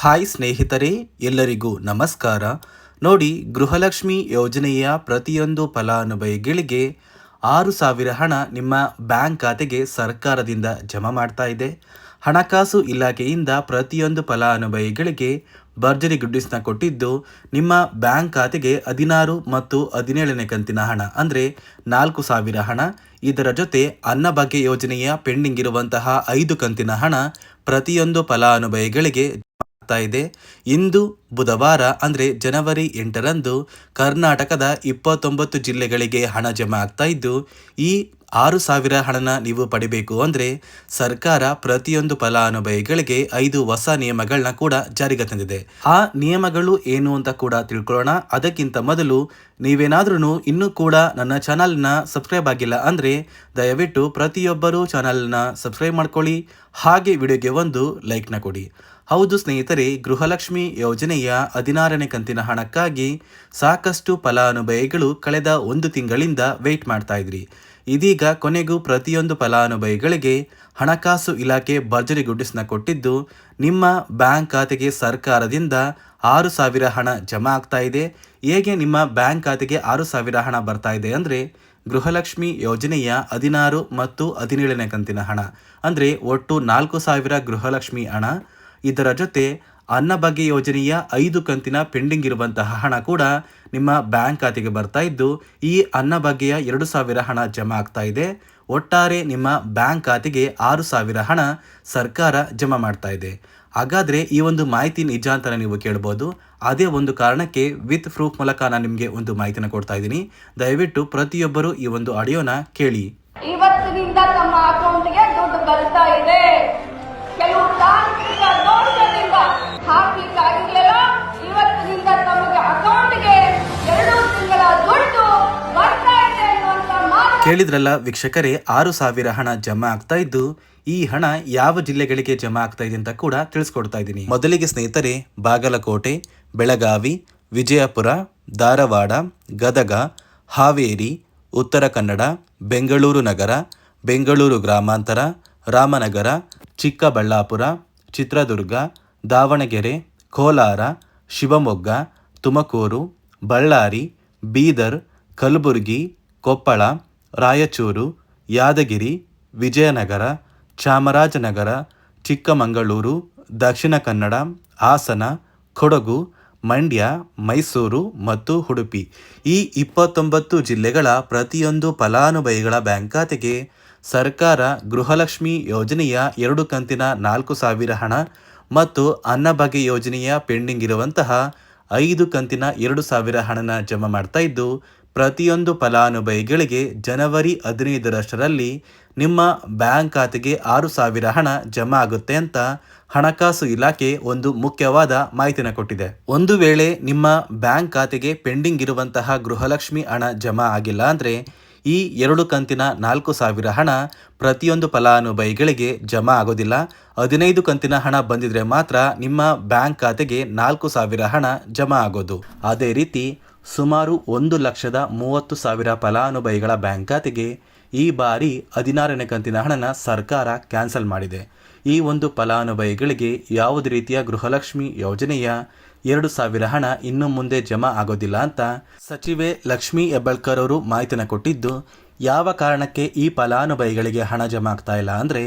Hi ಸ್ನೇಹಿತರೇ, ಎಲ್ಲರಿಗೂ ನಮಸ್ಕಾರ. ನೋಡಿ, ಗೃಹಲಕ್ಷ್ಮಿ ಯೋಜನೆಯ ಪ್ರತಿಯೊಂದು ಫಲಾನುಭವಿಗಳಿಗೆ ಆರು ಸಾವಿರ ಹಣ ನಿಮ್ಮ ಬ್ಯಾಂಕ್ ಖಾತೆಗೆ ಸರ್ಕಾರದಿಂದ ಜಮಾ ಮಾಡ್ತಾ ಇದೆ. ಹಣಕಾಸು ಇಲಾಖೆಯಿಂದ ಪ್ರತಿಯೊಂದು ಫಲಾನುಭವಿಗಳಿಗೆ ಭರ್ಜರಿ ಗುಡ್ಡಿಸ್ನ ಕೊಟ್ಟಿದ್ದು ನಿಮ್ಮ ಬ್ಯಾಂಕ್ ಖಾತೆಗೆ ಹದಿನಾರು ಮತ್ತು ಹದಿನೇಳನೇ ಕಂತಿನ ಹಣ, ಅಂದರೆ ನಾಲ್ಕು ಸಾವಿರ ಹಣ. ಇದರ ಜೊತೆ ಅನ್ನಭಾಗ್ಯ ಯೋಜನೆಯ ಪೆಂಡಿಂಗ್ ಇರುವಂತಹ ಐದು ಕಂತಿನ ಹಣ ಪ್ರತಿಯೊಂದು ಫಲಾನುಭವಿಗಳಿಗೆ ಇದೆ. ಇಂದು ಬುಧವಾರ, ಅಂದರೆ ಜನವರಿ ಎಂಟರಂದು, ಕರ್ನಾಟಕದ ಇಪ್ಪತ್ತೊಂಬತ್ತು ಜಿಲ್ಲೆಗಳಿಗೆ ಹಣ ಜಮಾ ಆಗ್ತಾ ಇದ್ದು, ಈ ಆರು ಸಾವಿರ ಹಣನ ನೀವು ಪಡಿಬೇಕು ಅಂದರೆ, ಸರ್ಕಾರ ಪ್ರತಿಯೊಂದು ಫಲಾನುಭವಿಗಳಿಗೆ ಐದು ಹೊಸ ನಿಯಮಗಳನ್ನ ಕೂಡ ಜಾರಿಗೆ ತಂದಿದೆ. ಆ ನಿಯಮಗಳು ಏನು ಅಂತ ಕೂಡ ತಿಳ್ಕೊಳ್ಳೋಣ. ಅದಕ್ಕಿಂತ ಮೊದಲು ನೀವೇನಾದ್ರೂ ಇನ್ನೂ ಕೂಡ ನನ್ನ ಚಾನಲ್ನ ಸಬ್ಸ್ಕ್ರೈಬ್ ಆಗಿಲ್ಲ ಅಂದರೆ, ದಯವಿಟ್ಟು ಪ್ರತಿಯೊಬ್ಬರು ಚಾನಲ್ನ ಸಬ್ಸ್ಕ್ರೈಬ್ ಮಾಡ್ಕೊಳ್ಳಿ. ಹಾಗೆ ವಿಡಿಯೋಗೆ ಒಂದು ಲೈಕ್ನ ಕೊಡಿ. ಹೌದು ಸ್ನೇಹಿತರೆ, ಗೃಹಲಕ್ಷ್ಮಿ ಯೋಜನೆಯ ಹದಿನಾರನೇ ಕಂತಿನ ಹಣಕ್ಕಾಗಿ ಸಾಕಷ್ಟು ಫಲಾನುಭವಿಗಳು ಕಳೆದ ಒಂದು ತಿಂಗಳಿಂದ ವೆಯ್ಟ್ ಮಾಡ್ತಾ ಇದ್ರಿ. ಇದೀಗ ಕೊನೆಗೂ ಪ್ರತಿಯೊಂದು ಫಲಾನುಭವಿಗಳಿಗೆ ಹಣಕಾಸು ಇಲಾಖೆ ಭರ್ಜರಿ ಗುಡ್ಡಿಸ್ನ ಕೊಟ್ಟಿದ್ದು, ನಿಮ್ಮ ಬ್ಯಾಂಕ್ ಖಾತೆಗೆ ಸರ್ಕಾರದಿಂದ ಆರು ಸಾವಿರ ಹಣ ಜಮಾ ಆಗ್ತಾ ಇದೆ. ಹೇಗೆ ನಿಮ್ಮ ಬ್ಯಾಂಕ್ ಖಾತೆಗೆ ಆರು ಸಾವಿರ ಹಣ ಬರ್ತಾ ಇದೆ ಅಂದರೆ, ಗೃಹಲಕ್ಷ್ಮಿ ಯೋಜನೆಯ ಹದಿನಾರು ಮತ್ತು ಹದಿನೇಳನೇ ಕಂತಿನ ಹಣ ಅಂದರೆ ಒಟ್ಟು ನಾಲ್ಕು ಸಾವಿರ ಗೃಹಲಕ್ಷ್ಮಿ ಹಣ ಇದರ ಜೊತೆ ಅನ್ನಭಾಗ್ಯ ಯೋಜನೆಯ ಐದು ಕಂತಿನ ಪೆಂಡಿಂಗ್ ಇರುವಂತಹ ಹಣ ಕೂಡ ನಿಮ್ಮ ಬ್ಯಾಂಕ್ ಖಾತೆಗೆ ಬರ್ತಾ ಇದ್ದು, ಈ ಅನ್ನಭಾಗ್ಯ ಎರಡು ಸಾವಿರ ಹಣ ಜಮಾ ಆಗ್ತಾ ಇದೆ. ಒಟ್ಟಾರೆ ನಿಮ್ಮ ಬ್ಯಾಂಕ್ ಖಾತೆಗೆ ಆರು ಸಾವಿರ ಹಣ ಸರ್ಕಾರ ಜಮಾ ಮಾಡ್ತಾ ಇದೆ. ಹಾಗಾದರೆ ಈ ಒಂದು ಮಾಹಿತಿ ನಿಜ ಅಂತ ನೀವು ಕೇಳ್ಬೋದು. ಅದೇ ಒಂದು ಕಾರಣಕ್ಕೆ ವಿತ್ ಪ್ರೂಫ್ ಮೂಲಕ ನಾನು ನಿಮಗೆ ಒಂದು ಮಾಹಿತಿನ ಕೊಡ್ತಾ ಇದ್ದೀನಿ. ದಯವಿಟ್ಟು ಪ್ರತಿಯೊಬ್ಬರು ಈ ಒಂದು ಆಡಿಯೋನ ಕೇಳಿ. ಇವತ್ತಿನಿಂದ ತಮ್ಮ ಅಕೌಂಟ್ಗೆ ದುಡ್ಡು ಬರ್ತಾ ಇದೆ. ಕೇಳಿದ್ರಲ್ಲ ವೀಕ್ಷಕರೇ, ಆರು ಸಾವಿರ ಹಣ ಜಮಾ ಆಗ್ತಾ ಇದ್ದು, ಈ ಹಣ ಯಾವ ಜಿಲ್ಲೆಗಳಿಗೆ ಜಮಾ ಆಗ್ತಾ ಇದೆ ಅಂತ ಕೂಡ ತಿಳಿಸ್ಕೊಡ್ತಾ ಇದ್ದೀನಿ. ಮೊದಲಿಗೆ ಸ್ನೇಹಿತರೆ, ಬಾಗಲಕೋಟೆ, ಬೆಳಗಾವಿ, ವಿಜಯಪುರ, ಧಾರವಾಡ, ಗದಗ, ಹಾವೇರಿ, ಉತ್ತರ ಕನ್ನಡ, ಬೆಂಗಳೂರು ನಗರ, ಬೆಂಗಳೂರು ಗ್ರಾಮಾಂತರ, ರಾಮನಗರ, ಚಿಕ್ಕಬಳ್ಳಾಪುರ, ಚಿತ್ರದುರ್ಗ, ದಾವಣಗೆರೆ, ಕೋಲಾರ, ಶಿವಮೊಗ್ಗ, ತುಮಕೂರು, ಬಳ್ಳಾರಿ, ಬೀದರ್, ಕಲಬುರಗಿ, ಕೊಪ್ಪಳ ರಾಯಚೂರು, ಯಾದಗಿರಿ, ವಿಜಯನಗರ, ಚಾಮರಾಜನಗರ, ಚಿಕ್ಕಮಗಳೂರು, ದಕ್ಷಿಣ ಕನ್ನಡ, ಹಾಸನ, ಕೊಡಗು, ಮಂಡ್ಯ, ಮೈಸೂರು ಮತ್ತು ಉಡುಪಿ. ಈ ಇಪ್ಪತ್ತೊಂಬತ್ತು ಜಿಲ್ಲೆಗಳ ಪ್ರತಿಯೊಂದು ಫಲಾನುಭವಿಗಳ ಬ್ಯಾಂಕ್ ಖಾತೆಗೆ ಸರ್ಕಾರ ಗೃಹಲಕ್ಷ್ಮಿ ಯೋಜನೆಯ ಎರಡು ಕಂತಿನ ನಾಲ್ಕು ಸಾವಿರ ಹಣ ಮತ್ತು ಅನ್ನಭಾಗ್ಯ ಯೋಜನೆಯ ಪೆಂಡಿಂಗ್ ಇರುವಂತಹ ಐದು ಕಂತಿನ ಎರಡು ಸಾವಿರ ಹಣನ ಜಮಾ ಮಾಡ್ತಾ ಇದ್ದು ಪ್ರತಿಯೊಂದು ಫಲಾನುಭವಿಗಳಿಗೆ ಜನವರಿ ಹದಿನೈದರಷ್ಟರಲ್ಲಿ ನಿಮ್ಮ ಬ್ಯಾಂಕ್ ಖಾತೆಗೆ ಆರು ಸಾವಿರ ಹಣ ಜಮಾ ಆಗುತ್ತೆ ಅಂತ ಹಣಕಾಸು ಇಲಾಖೆ ಒಂದು ಮುಖ್ಯವಾದ ಮಾಹಿತಿನ ಕೊಟ್ಟಿದೆ. ಒಂದು ವೇಳೆ ನಿಮ್ಮ ಬ್ಯಾಂಕ್ ಖಾತೆಗೆ ಪೆಂಡಿಂಗ್ ಇರುವಂತಹ ಗೃಹಲಕ್ಷ್ಮಿ ಹಣ ಜಮಾ ಆಗಿಲ್ಲ ಅಂದರೆ ಈ ಎರಡು ಕಂತಿನ ನಾಲ್ಕು ಸಾವಿರ ಹಣ ಪ್ರತಿಯೊಂದು ಫಲಾನುಭವಿಗಳಿಗೆ ಜಮಾ ಆಗೋದಿಲ್ಲ. ಹದಿನೈದು ಕಂತಿನ ಹಣ ಬಂದಿದ್ರೆ ಮಾತ್ರ ನಿಮ್ಮ ಬ್ಯಾಂಕ್ ಖಾತೆಗೆ ನಾಲ್ಕು ಸಾವಿರ ಹಣ ಜಮಾ ಆಗೋದು. ಅದೇ ರೀತಿ ಸುಮಾರು ಒಂದು ಲಕ್ಷದ ಮೂವತ್ತು ಸಾವಿರ ಫಲಾನುಭವಿಗಳ ಬ್ಯಾಂಕ್ ಖಾತೆಗೆ ಈ ಬಾರಿ ಹದಿನಾರನೇ ಕಂತಿನ ಹಣನ ಸರ್ಕಾರ ಕ್ಯಾನ್ಸಲ್ ಮಾಡಿದೆ. ಈ ಒಂದು ಫಲಾನುಭವಿಗಳಿಗೆ ಯಾವುದೇ ರೀತಿಯ ಗೃಹಲಕ್ಷ್ಮಿ ಯೋಜನೆಯ ಎರಡು ಸಾವಿರ ಹಣ ಇನ್ನು ಮುಂದೆ ಜಮಾ ಆಗೋದಿಲ್ಲ ಅಂತ ಸಚಿವೆ ಲಕ್ಷ್ಮೀ ಹೆಬ್ಬಾಳ್ಕರ್ ಅವರು ಮಾಹಿತಿನ ಕೊಟ್ಟಿದ್ದು, ಯಾವ ಕಾರಣಕ್ಕೆ ಈ ಫಲಾನುಭವಿಗಳಿಗೆ ಹಣ ಜಮಾ ಆಗ್ತಾ ಇಲ್ಲ ಅಂದರೆ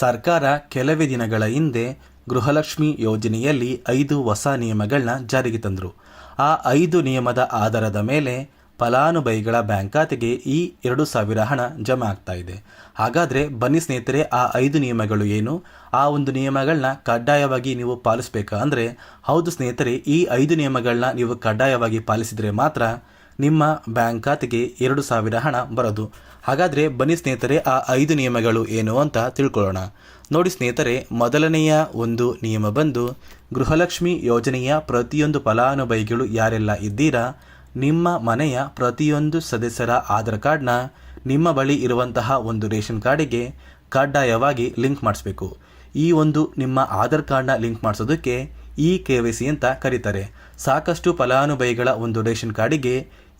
ಸರ್ಕಾರ ಕೆಲವೇ ದಿನಗಳ ಹಿಂದೆ ಗೃಹಲಕ್ಷ್ಮಿ ಯೋಜನೆಯಲ್ಲಿ ಐದು ಹೊಸ ನಿಯಮಗಳನ್ನ ಜಾರಿಗೆ ತಂದರು. ಆ ಐದು ನಿಯಮದ ಆಧಾರದ ಮೇಲೆ ಫಲಾನುಭವಿಗಳ ಬ್ಯಾಂಕ್ ಖಾತೆಗೆ ಈ ಎರಡು ಸಾವಿರ ಹಣ ಜಮಾ ಆಗ್ತಾ ಇದೆ. ಹಾಗಾದರೆ ಬನ್ನಿ ಸ್ನೇಹಿತರೆ, ಆ ಐದು ನಿಯಮಗಳು ಏನು? ಆ ಒಂದು ನಿಯಮಗಳನ್ನ ಕಡ್ಡಾಯವಾಗಿ ನೀವು ಪಾಲಿಸಬೇಕಾ? ಅಂದರೆ ಹೌದು ಸ್ನೇಹಿತರೆ, ಈ ಐದು ನಿಯಮಗಳನ್ನ ನೀವು ಕಡ್ಡಾಯವಾಗಿ ಪಾಲಿಸಿದರೆ ಮಾತ್ರ ನಿಮ್ಮ ಬ್ಯಾಂಕ್ ಖಾತೆಗೆ ಎರಡು ಸಾವಿರ ಹಣ ಬರೋದು. ಹಾಗಾದರೆ ಬನ್ನಿ ಸ್ನೇಹಿತರೆ, ಆ ಐದು ನಿಯಮಗಳು ಏನು ಅಂತ ತಿಳ್ಕೊಳ್ಳೋಣ. ನೋಡಿ ಸ್ನೇಹಿತರೆ, ಮೊದಲನೆಯ ಒಂದು ನಿಯಮ ಬಂದು, ಗೃಹಲಕ್ಷ್ಮಿ ಯೋಜನೆಯ ಪ್ರತಿಯೊಂದು ಫಲಾನುಭವಿಗಳು ಯಾರೆಲ್ಲ ಇದ್ದೀರಾ, ನಿಮ್ಮ ಮನೆಯ ಪ್ರತಿಯೊಂದು ಸದಸ್ಯರ ಆಧಾರ್ ಕಾರ್ಡ್ನ ನಿಮ್ಮ ಬಳಿ ಇರುವಂತಹ ಒಂದು ರೇಷನ್ ಕಾರ್ಡಿಗೆ ಕಡ್ಡಾಯವಾಗಿ ಲಿಂಕ್ ಮಾಡಿಸ್ಬೇಕು. ಈ ಒಂದು ನಿಮ್ಮ ಆಧಾರ್ ಕಾರ್ಡ್ನ ಲಿಂಕ್ ಮಾಡಿಸೋದಕ್ಕೆ ಇ ಕೆ ವೈ ಸಿ ಅಂತ ಕರೀತಾರೆ. ಸಾಕಷ್ಟು ಫಲಾನುಭವಿಗಳ ಒಂದು ರೇಷನ್ ಕಾರ್ಡಿಗೆ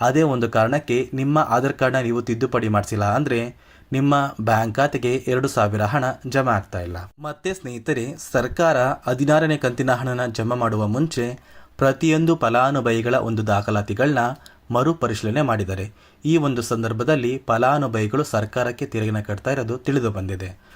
ಅದೇ ಒಂದು ಕಾರಣಕ್ಕೆ ನಿಮ್ಮ ಆಧಾರ್ ಕಾರ್ಡ್ನ ನೀವು ತಿದ್ದುಪಡಿ ಮಾಡಿಸಿಲ್ಲ ಅಂದರೆ ನಿಮ್ಮ ಬ್ಯಾಂಕ್ ಖಾತೆಗೆ ಎರಡು ಸಾವಿರ ಹಣ ಜಮಾ ಆಗ್ತಾ ಇಲ್ಲ. ಮತ್ತೆ ಸ್ನೇಹಿತರೆ, ಸರ್ಕಾರ ಹದಿನಾರನೇ ಕಂತಿನ ಹಣನ ಜಮಾ ಮಾಡುವ ಮುಂಚೆ ಪ್ರತಿಯೊಂದು ಫಲಾನುಭವಿಗಳ ಒಂದು ದಾಖಲಾತಿಗಳನ್ನ ಮರುಪರಿಶೀಲನೆ ಮಾಡಿದ್ದಾರೆ. ಈ ಒಂದು ಸಂದರ್ಭದಲ್ಲಿ ಫಲಾನುಭವಿಗಳು ಸರ್ಕಾರಕ್ಕೆ ತೆರಿಗೆನ ಕಟ್ತಾ ಇರೋದು ತಿಳಿದು ಬಂದಿದೆ.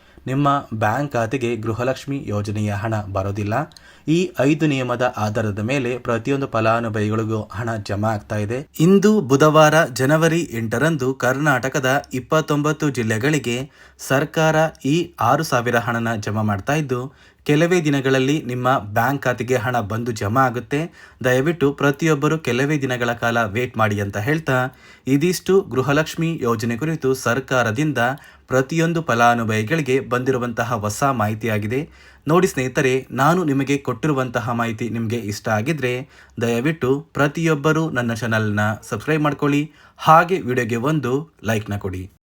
ನಿಮ್ಮ ಬ್ಯಾಂಕ್ ಖಾತೆಗೆ ಗೃಹಲಕ್ಷ್ಮಿ ಯೋಜನೆಯ ಹಣ ಬರೋದಿಲ್ಲ. ಈ ಐದು ನಿಯಮದ ಆಧಾರದ ಮೇಲೆ ಪ್ರತಿಯೊಂದು ಫಲಾನುಭವಿಗಳಿಗೂ ಹಣ ಜಮಾ ಆಗ್ತಾ ಇದೆ. ಇಂದು ಬುಧವಾರ ಜನವರಿ ಎಂಟರಂದು ಕರ್ನಾಟಕದ ಇಪ್ಪತ್ತೊಂಬತ್ತು ಜಿಲ್ಲೆಗಳಿಗೆ ಸರ್ಕಾರ ಈ ಆರು ಸಾವಿರ ಹಣನ ಜಮಾ ಮಾಡ್ತಾ ಇದ್ದು ಕೆಲವೇ ದಿನಗಳಲ್ಲಿ ನಿಮ್ಮ ಬ್ಯಾಂಕ್ ಖಾತೆಗೆ ಹಣ ಬಂದು ಜಮಾ ಆಗುತ್ತೆ. ದಯವಿಟ್ಟು ಪ್ರತಿಯೊಬ್ಬರು ಕೆಲವೇ ದಿನಗಳ ಕಾಲ ವೇಟ್ ಮಾಡಿ ಅಂತ ಹೇಳ್ತಾ, ಇದಿಷ್ಟು ಗೃಹಲಕ್ಷ್ಮಿ ಯೋಜನೆ ಕುರಿತು ಸರ್ಕಾರದಿಂದ ಪ್ರತಿಯೊಂದು ಫಲಾನುಭವಿಗಳಿಗೆ ಬಂದಿರುವಂತಹ ಹೊಸ ಮಾಹಿತಿಯಾಗಿದೆ. ನೋಡಿ ಸ್ನೇಹಿತರೆ, ನಾನು ನಿಮಗೆ ಕೊಟ್ಟಿರುವಂತಹ ಮಾಹಿತಿ ನಿಮಗೆ ಇಷ್ಟ ಆಗಿದ್ರೆ ದಯವಿಟ್ಟು ಪ್ರತಿಯೊಬ್ಬರು ನನ್ನ ಚಾನಲ್ನ ಸಬ್ಸ್ಕ್ರೈಬ್ ಮಾಡ್ಕೊಳ್ಳಿ. ಹಾಗೆ ವಿಡಿಯೋಗೆ ಒಂದು ಲೈಕ್ನ ಕೊಡಿ.